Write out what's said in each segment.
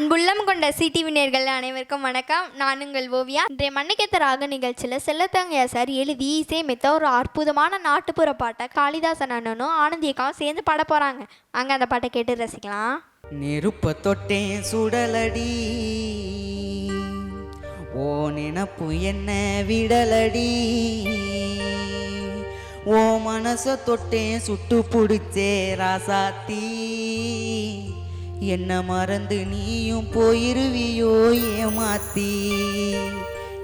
அன்புள்ளம் கொண்ட சிடிவி நேர்கள் அனைவருக்கும் வணக்கம். நான் உங்கள் ஓவியா. இன்றைய மண்ணிக்கத்த ராக நிகழ்ச்சியில் செல்லத்தங்கையா சார் எழுதி இசையமைத்த ஒரு அற்புதமான நாட்டுப்புற பாட்டை காளிதாசன் அண்ணனும் ஆனந்தியக்காவும் சேர்ந்து பாட போகிறாங்க அங்கே அந்த பாட்டை கேட்டு ரசிக்கலாம். நெருப்ப தொட்டேன் சுடலடி. ஓ நினப்பு என்ன விடலடி. ஓ மனச தொட்டேன் சுட்டு பிடிச்சே ராசாத்தி. என்ன மறந்து நீயும் போயிருவியோ ஏமாத்தி?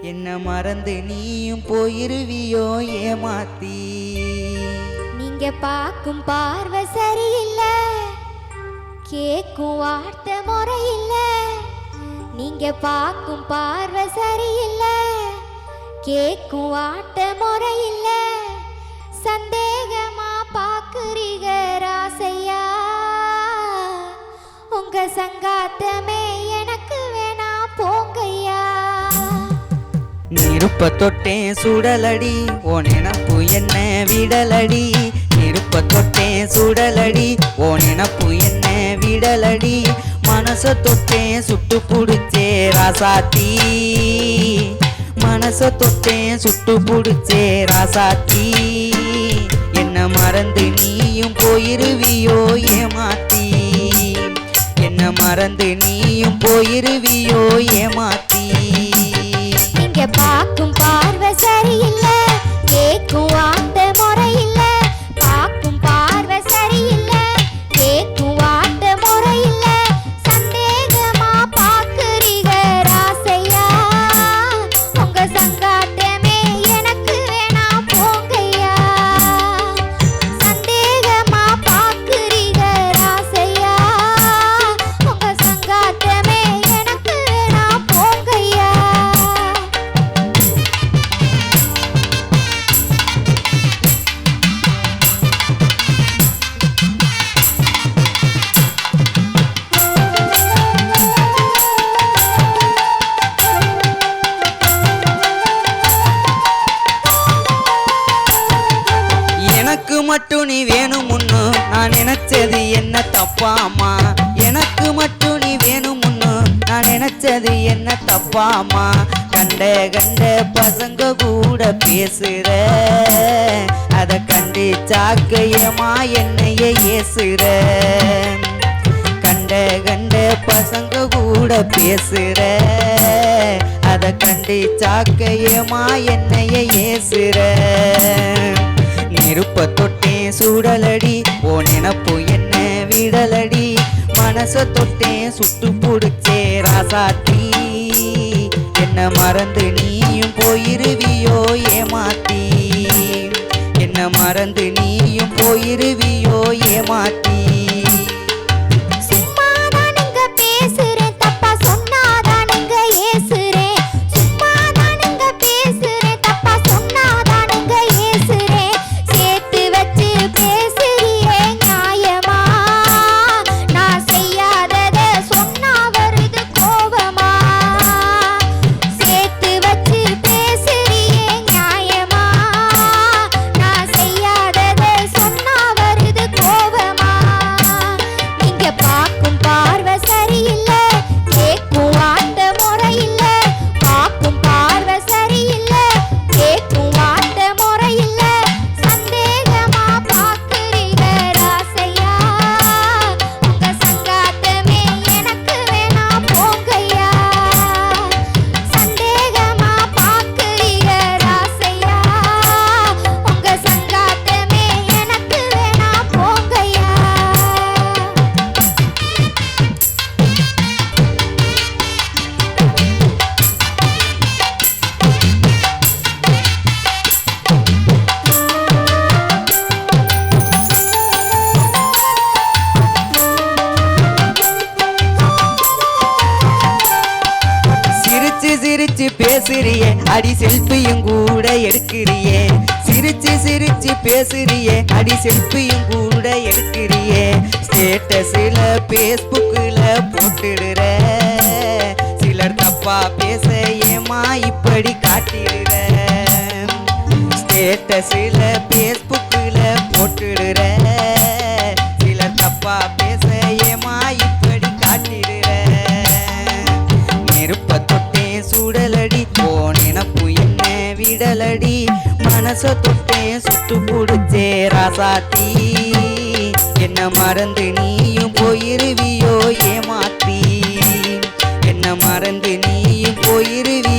என்ன மறந்து நீயும் போயிருவியோ ஏமாத்தி? நீங்க பார்க்கும் பார்வை சரியில்லை கேட்கும் வார்த்தை முறையில்லை. நீங்க பார்க்கும் பார்வை சரியில்லை கேட்கும் வார்த்தை முறையில்லை. சந்தேகமா சங்காத்தமே எனக்கு வேணா போங்கய்யா. நெருப்ப தொட்டேன் சுடலடி ஓ நினப்பு என்ன விடலடி? நெருப்ப தொட்டேன் சுடலடி ஓ நினப்பு என்ன விடலடி? மனச தொட்டேன் சுட்டு புடிச்சே ராசாத்தி. மனச தொட்டேன் சுட்டு புடிச்சே ராசாத்தி. என்ன மறந்து நீயும் போயிருவியோ ஏமாத்தி மறந்து நீயும் போயிருவியோ ஏமாத்தி. நீங்க பார்க்கும் பார்வை சரியில்லை கேட்கும் நினைச்சது என்ன தப்பாமா கண்ட கண்ட பசங்க கூட பேசுற. அத கண்டு சாக்கையமா என்னைய ஏசுற? கண்ட கண்ட பசங்க கூட பேசுற. அத கண்டு சாக்கையமா என்னைய ஏசுற? நெருப்ப தொட்டேன் சூடலடி. ஓ நினப்பு என்ன விடலடி. மனச தொட்டேன் சுட்டு புடிச்சே ராசாத்தி. என்ன மறந்து நீயும் போயிருவியோ ஏமாத்தி. என்ன மறந்து நீயும் போயிருவியோ ஏமாத்தி. பேசுறியே. அடி செல்ஃபியும் கூட எடுக்கிறியே. சிரிச்சு சிரிச்சு பேசுறியே. அடி செல்ஃபியும் கூட எடுக்கிறியே. ஸ்டேட்டஸில் ஃபேஸ்புக்கில் போட்டுடுற. சிலர் தப்பா பேச ஏமா இப்படி காட்டிடுற. ஸ்டேட்டஸில் ஃபேஸ்புக்கில் போட்டுடுற. சிலர் தப்பா திடலடி மனச தொட்டேன் சுத்து புடிச்சே ராசாத்தி. என்ன மறந்து நீயும் போயிருவியோ ஏமாத்தி. என்ன மறந்து நீயும் போயிருவி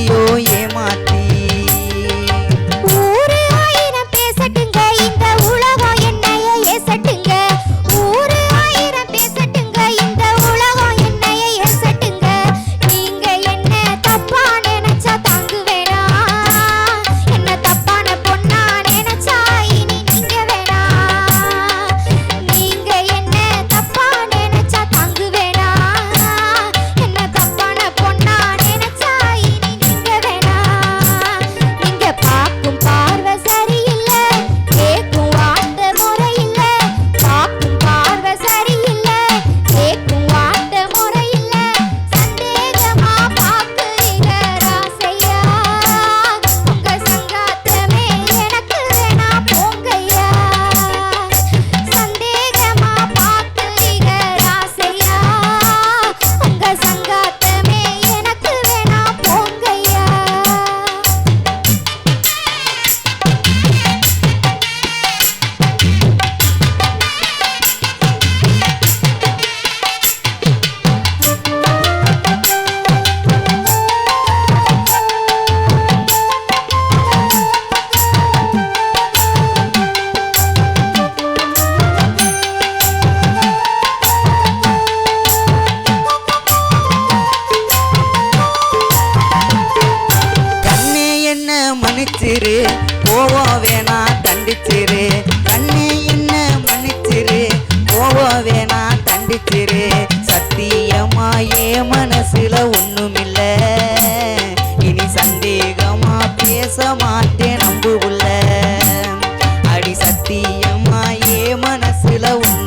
உண்டு